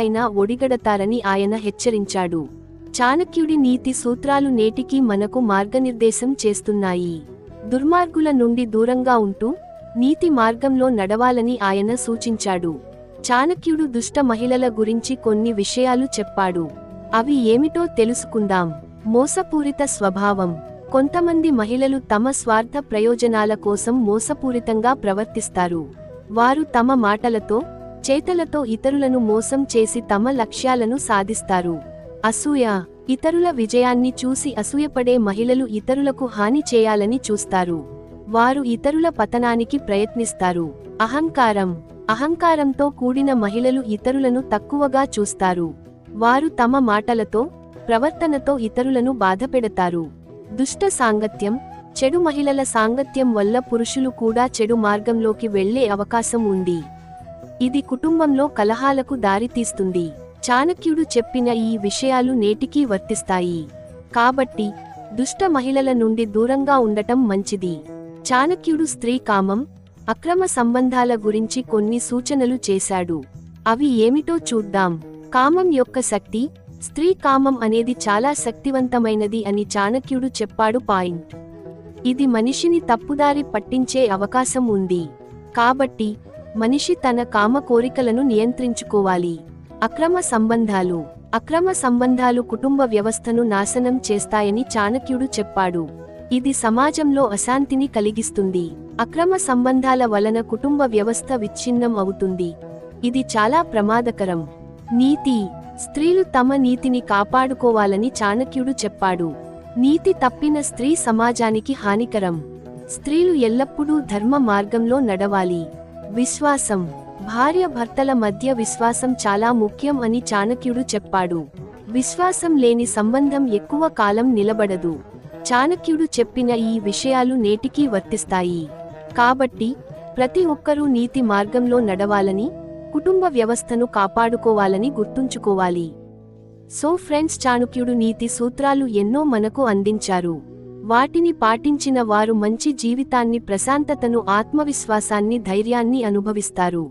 అయినా ఒడిగడతారని ఆయన హెచ్చరించాడు. చాణక్యుడి నీతి సూత్రాలు నేటికీ మనకు మార్గనిర్దేశం చేస్తున్నాయి. దుర్మార్గుల నుండి దూరంగా ఉంటూ నీతి మార్గంలో నడవాలని ఆయన సూచించాడు. చాణక్యుడు దుష్ట మహిళల గురించి కొన్ని విషయాలు చెప్పాడు. అవి ఏమిటో తెలుసుకుందాం. మోసపూరిత స్వభావం. కొంతమంది మహిళలు తమ స్వార్థ ప్రయోజనాల కోసం మోసపూరితంగా ప్రవర్తిస్తారు. వారు తమ మాటలతో చేతలతో ఇతరులను మోసం చేసి తమ లక్ష్యాలను సాధిస్తారు. అసూయ. ఇతరుల విజయాన్ని చూసి అసూయపడే మహిళలు ఇతరులకు హాని చేయాలని చూస్తారు. వారు ఇతరుల పతనానికి ప్రయత్నిస్తారు. అహంకారం. అహంకారంతో కూడిన మహిళలు ఇతరులను తక్కువగా చూస్తారు. వారు తమ మాటలతో ప్రవర్తనతో ఇతరులను బాధపెడతారు. దుష్ట సాంగత్యం. చెడు మహిళల సాంగత్యం వల్ల పురుషులు కూడా చెడు మార్గంలోకి వెళ్ళే అవకాశం ఉంది. ఇది కుటుంబంలో కలహాలకు దారితీస్తుంది. చాణక్యుడు చెప్పిన ఈ విషయాలు నేటికీ వర్తిస్తాయి. కాబట్టి దుష్ట మహిళల నుండి దూరంగా ఉండటం మంచిది. చాణక్యుడు స్త్రీ కామం అక్రమ సంబంధాల గురించి కొన్ని సూచనలు చేశాడు. అవి ఏమిటో చూద్దాం. కామం యొక్క శక్తి స్త్రీ కామం అనేది చాలా శక్తివంతమైనది అని చాణక్యుడు చెప్పాడు పాయింట్. ఇది మనిషిని తప్పుదారి పట్టించే అవకాశం ఉంది. కాబట్టి మనిషి తన కామ కోరికలను నియంత్రించుకోవాలి. అక్రమ సంబంధాలు. అక్రమ సంబంధాలు కుటుంబ వ్యవస్థను నాశనం చేస్తాయని చాణక్యుడు చెప్పాడు. ఇది సమాజంలో అశాంతిని కలిగిస్తుంది. అక్రమ సంబంధాల వలన కుటుంబ వ్యవస్థ విచ్ఛిన్నం అవుతుంది. ఇది చాలా ప్రమాదకరం. నీతి. స్త్రీలు తమ నీతిని కాపాడుకోవాలని చాణక్యుడు చెప్పాడు. నీతి తప్పిన స్త్రీ సమాజానికి హానికరం. స్త్రీలు ఎల్లప్పుడూ ధర్మ మార్గంలో నడవాలి. విశ్వాసం. భార్య భర్తల మధ్య విశ్వాసం చాలా ముఖ్యం అని చాణక్యుడు చెప్పాడు. విశ్వాసం లేని సంబంధం ఎక్కువ కాలం నిలబడదు. చాణక్యుడు చెప్పిన ఈ విషయాలు నేటికీ వర్తిస్తాయి. కాబట్టి ప్రతి ఒక్కరూ నీతి మార్గంలో నడవాలని కుటుంబ వ్యవస్థను కాపాడుకోవాలని గుర్తుంచుకోవాలి. సో ఫ్రెండ్స్ చాణక్యుడు నీతి సూత్రాలు ఎన్నో మనకు అందించారు. వాటిని పాటించిన వారు మంచి జీవితాన్ని ప్రశాంతతను ఆత్మవిశ్వాసాన్ని ధైర్యాన్ని అనుభవిస్తారు.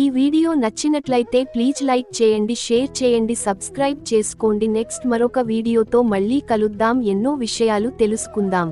ఈ వీడియో నచ్చినట్లయితే ప్లీజ్ లైక్ చేయండి షేర్ చేయండి సబ్స్క్రైబ్ చేసుకోండి. నెక్స్ట్ మరొక వీడియోతో మళ్ళీ కలుద్దాం. ఎన్నో విషయాలు తెలుసుకుందాం.